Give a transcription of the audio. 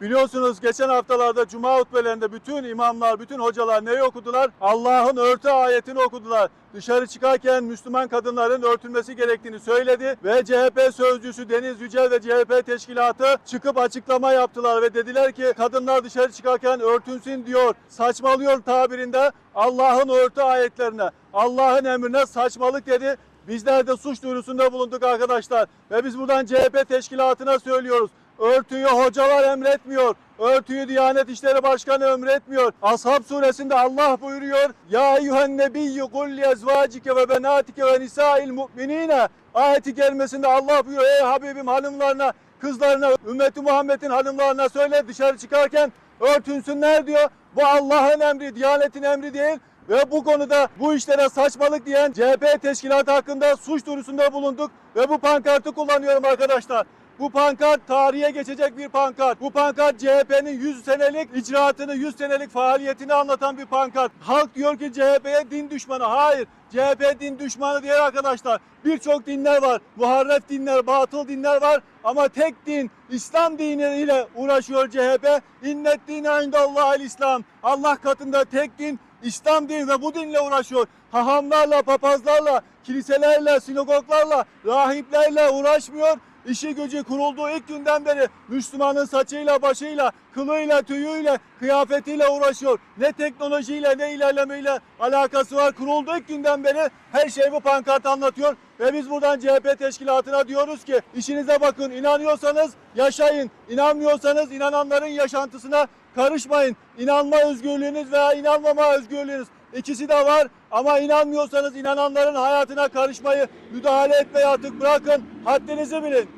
Biliyorsunuz geçen haftalarda cuma hutbelerinde bütün imamlar, bütün hocalar neyi okudular? Allah'ın örtü ayetini okudular. Dışarı çıkarken Müslüman kadınların örtülmesi gerektiğini söyledi ve CHP sözcüsü Deniz Yücel ve CHP teşkilatı çıkıp açıklama yaptılar ve dediler ki kadınlar dışarı çıkarken örtünsün diyor. Saçmalıyor tabirinde Allah'ın örtü ayetlerine, Allah'ın emrine saçmalık dedi. Bizler de suç duyurusunda bulunduk arkadaşlar ve biz buradan CHP teşkilatına söylüyoruz. Örtüyü hocalar emretmiyor. Örtüyü Diyanet İşleri Başkanı emretmiyor. Ashab suresinde Allah buyuruyor. Ya eyyühen nebiyyü kul li ezvacike ve benatike ve nisa'il mu'minine. Ayeti gelmesinde Allah buyuruyor. Ey Habibim hanımlarına, kızlarına, ümmeti Muhammed'in hanımlarına söyle dışarı çıkarken örtünsünler diyor. Bu Allah'ın emri, Diyanet'in emri değil. Ve bu konuda bu işlere saçmalık diyen CHP teşkilatı hakkında suç duyurusunda bulunduk. Ve bu pankartı kullanıyorum arkadaşlar. Bu pankart tarihe geçecek bir pankart. Bu pankart CHP'nin 100 senelik icraatını, 100 senelik faaliyetini anlatan bir pankart. Halk diyor ki CHP'ye din düşmanı. Hayır. CHP din düşmanı değil arkadaşlar. Birçok dinler var. Muharref dinler, batıl dinler var. Ama tek din, İslam diniyle uğraşıyor CHP. İnnet dine indallahil İslam. Allah katında tek din İslam din ve bu dinle uğraşıyor. Hahamlarla, papazlarla, kiliselerle, sinagoglarla, rahiplerle uğraşmıyor. İşi gücü kurulduğu ilk günden beri Müslümanın saçıyla, başıyla, kılıyla, tüyüyle, kıyafetiyle uğraşıyor. Ne teknolojiyle ne ilerlemeyle alakası var. Kurulduğu ilk günden beri her şey bu pankart anlatıyor. Ve biz buradan CHP teşkilatına diyoruz ki işinize bakın inanıyorsanız yaşayın. İnanmıyorsanız inananların yaşantısına karışmayın. İnanma özgürlüğünüz veya inanmama özgürlüğünüz ikisi de var. Ama inanmıyorsanız inananların hayatına karışmayı, müdahale etmeyi artık bırakın. Haddinizi bilin.